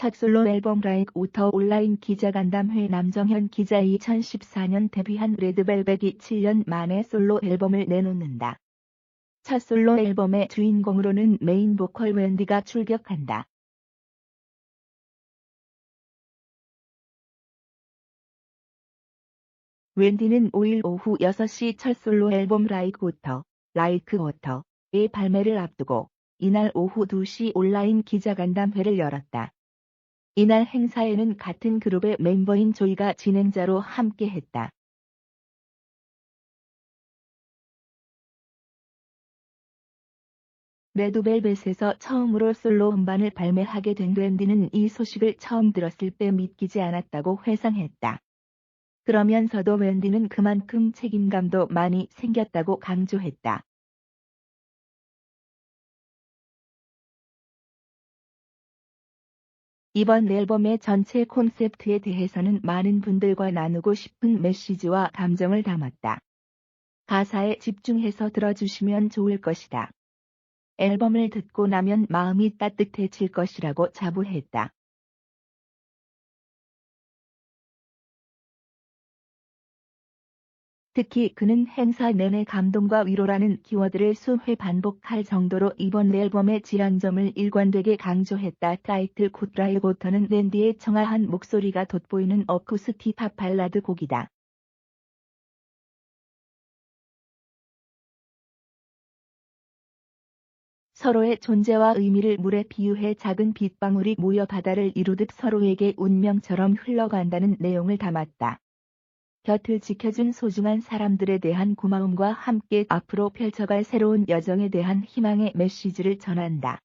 첫 솔로 앨범 라이크 오터 온라인 기자간담회 남정현 기자 2014년 데뷔한 레드벨벳이 7년 만에 솔로 앨범을 내놓는다. 첫 솔로 앨범의 주인공으로는 메인 보컬 웬디가 출격한다. 웬디는 5일 오후 6시 첫 솔로 앨범 라이크 오터, 라이크 오터의 발매를 앞두고 이날 오후 2시 온라인 기자간담회를 열었다. 이날 행사에는 같은 그룹의 멤버인 조이가 진행자로 함께했다. 레드벨벳에서 처음으로 솔로 음반을 발매하게 된 웬디는 이 소식을 처음 들었을 때 믿기지 않았다고 회상했다. 그러면서도 웬디는 그만큼 책임감도 많이 생겼다고 강조했다. 이번 앨범의 전체 콘셉트에 대해서는 많은 분들과 나누고 싶은 메시지와 감정을 담았다. 가사에 집중해서 들어주시면 좋을 것이다. 앨범을 듣고 나면 마음이 따뜻해질 것이라고 자부했다. 특히 그는 행사 내내 감동과 위로라는 키워드를 수회 반복할 정도로 이번 앨범의 지향점을 일관되게 강조했다. 타이틀 굿라이고터는 랜디의 청아한 목소리가 돋보이는 어쿠스틱 팝 발라드 곡이다. 서로의 존재와 의미를 물에 비유해 작은 빗방울이 모여 바다를 이루듯 서로에게 운명처럼 흘러간다는 내용을 담았다. 곁을 지켜준 소중한 사람들에 대한 고마움과 함께 앞으로 펼쳐갈 새로운 여정에 대한 희망의 메시지를 전한다.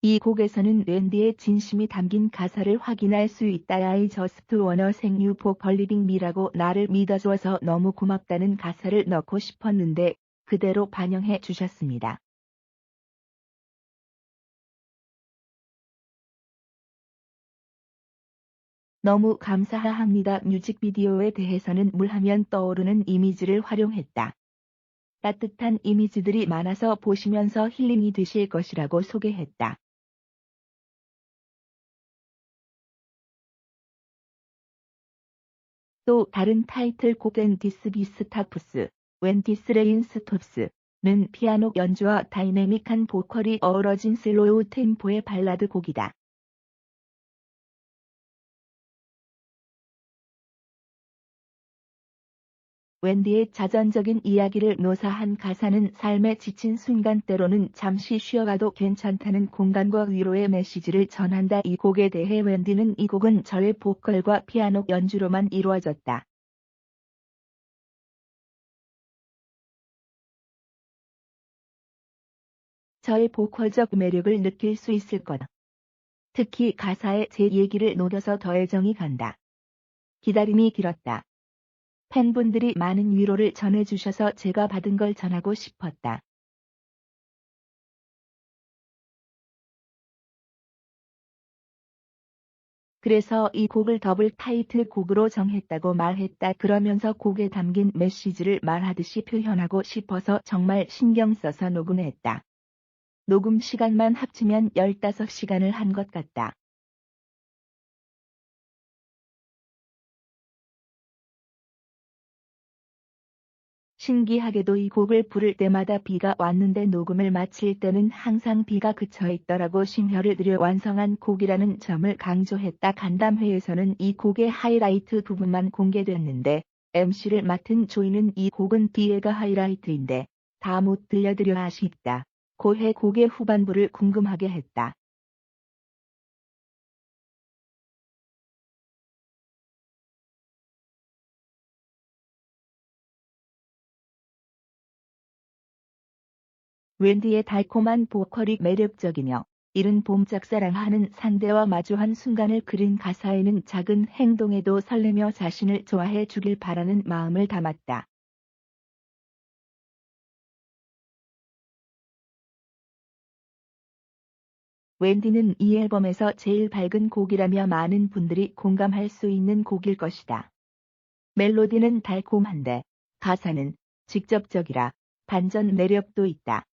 이 곡에서는 랜디의 진심이 담긴 가사를 확인할 수 있다. I just wanna thank you for believing me라고 나를 믿어주어서 너무 고맙다는 가사를 넣고 싶었는데 그대로 반영해 주셨습니다. 너무 감사합니다. 뮤직비디오에 대해서는 물하면 떠오르는 이미지를 활용했다. 따뜻한 이미지들이 많아서 보시면서 힐링이 되실 것이라고 소개했다. 또 다른 타이틀곡은 디스비스타푸스, 웬 디스레인 스톱스는 피아노 연주와 다이내믹한 보컬이 어우러진 슬로우 템포의 발라드 곡이다. 웬디의 자전적인 이야기를 묘사한 가사는 삶에 지친 순간 때로는 잠시 쉬어가도 괜찮다는 공간과 위로의 메시지를 전한다. 이 곡에 대해 웬디는 이 곡은 저의 보컬과 피아노 연주로만 이루어졌다. 저의 보컬적 매력을 느낄 수 있을 거다. 특히 가사에 제 얘기를 녹여서 더 애정이 간다. 기다림이 길었다. 팬분들이 많은 위로를 전해주셔서 제가 받은 걸 전하고 싶었다. 그래서 이 곡을 더블 타이틀 곡으로 정했다고 말했다. 그러면서 곡에 담긴 메시지를 말하듯이 표현하고 싶어서 정말 신경 써서 녹음했다. 녹음 시간만 합치면 15시간을 한 것 같다. 신기하게도 이 곡을 부를 때마다 비가 왔는데 녹음을 마칠 때는 항상 비가 그쳐 있더라고 심혈을 들여 완성한 곡이라는 점을 강조했다. 간담회에서는 이 곡의 하이라이트 부분만 공개됐는데 MC를 맡은 조이는 이 곡은 뒤에가 하이라이트인데 다 못 들려드려 아쉽다. 고해 곡의 후반부를 궁금하게 했다. 웬디의 달콤한 보컬이 매력적이며 이른 봄 짝사랑하는 상대와 마주한 순간을 그린 가사에는 작은 행동에도 설레며 자신을 좋아해 주길 바라는 마음을 담았다. 웬디는 이 앨범에서 제일 밝은 곡이라며 많은 분들이 공감할 수 있는 곡일 것이다. 멜로디는 달콤한데 가사는 직접적이라 반전 매력도 있다.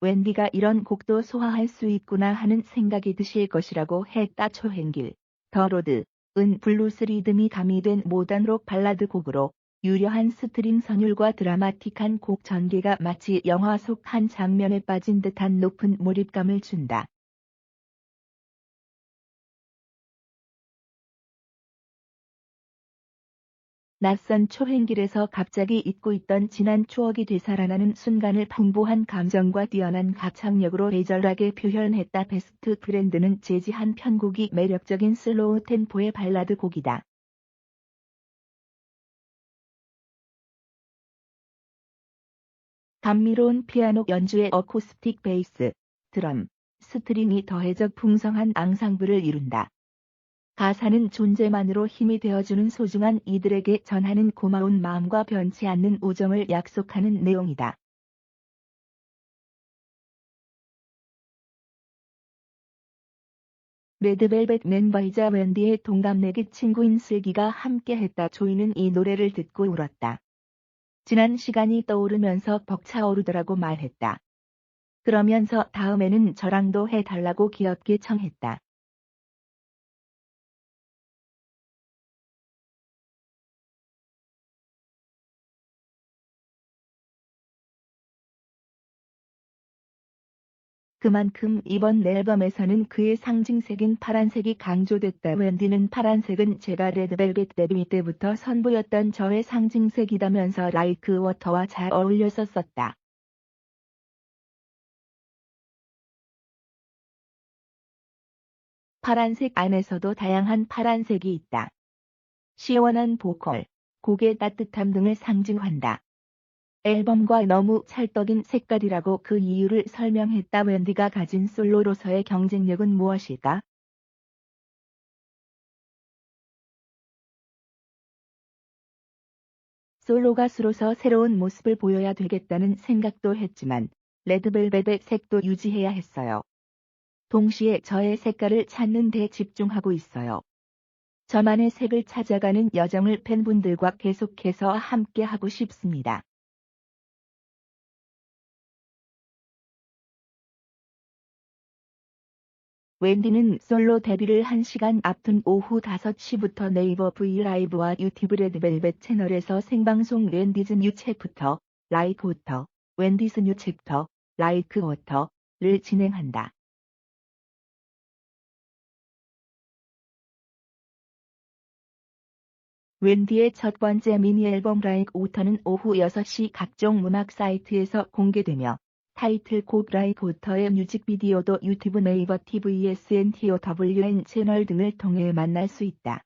웬디가 이런 곡도 소화할 수 있구나 하는 생각이 드실 것이라고 했다 초행길. 더 로드, 은 블루스 리듬이 가미된 모던 록 발라드 곡으로 유려한 스트링 선율과 드라마틱한 곡 전개가 마치 영화 속 한 장면에 빠진 듯한 높은 몰입감을 준다. 낯선 초행길에서 갑자기 잊고 있던 지난 추억이 되살아나는 순간을 풍부한 감정과 뛰어난 가창력으로 애절하게 표현했다. 베스트 브랜드는 재즈한 편곡이 매력적인 슬로우 템포의 발라드 곡이다. 감미로운 피아노 연주의 어쿠스틱 베이스, 드럼, 스트링이 더해져 풍성한 앙상블을 이룬다. 가사는 존재만으로 힘이 되어주는 소중한 이들에게 전하는 고마운 마음과 변치 않는 우정을 약속하는 내용이다. 레드벨벳 멤버이자 웬디의 동갑내기 친구인 슬기가 함께했다. 조이는 이 노래를 듣고 울었다. 지난 시간이 떠오르면서 벅차오르더라고 말했다. 그러면서 다음에는 저랑도 해달라고 귀엽게 청했다. 그만큼 이번 앨범에서는 그의 상징색인 파란색이 강조됐다. 웬디는 파란색은 제가 레드벨벳 데뷔 때부터 선보였던 저의 상징색이다면서 라이크 워터와 잘 어울렸었었다. 파란색 안에서도 다양한 파란색이 있다. 시원한 보컬, 곡의 따뜻함 등을 상징한다. 앨범과 너무 찰떡인 색깔이라고 그 이유를 설명했다. 웬디가 가진 솔로로서의 경쟁력은 무엇일까? 솔로 가수로서 새로운 모습을 보여야 되겠다는 생각도 했지만 레드벨벳의 색도 유지해야 했어요. 동시에 저의 색깔을 찾는 데 집중하고 있어요. 저만의 색을 찾아가는 여정을 팬분들과 계속해서 함께 하고 싶습니다. 웬디는 솔로 데뷔를 1시간 앞둔 오후 5시부터 네이버 브이라이브와 유튜브 레드벨벳 채널에서 생방송 웬디즈 뉴 챕터, 라이크 워터, 웬디스 뉴 챕터, 라이크 워터를 진행한다. 웬디의 첫 번째 미니 앨범 라이크 워터는 오후 6시 각종 문학 사이트에서 공개되며 타이틀곡 라이크 워터의 뮤직비디오도 유튜브 네이버 TVSN TOWN 채널 등을 통해 만날 수 있다.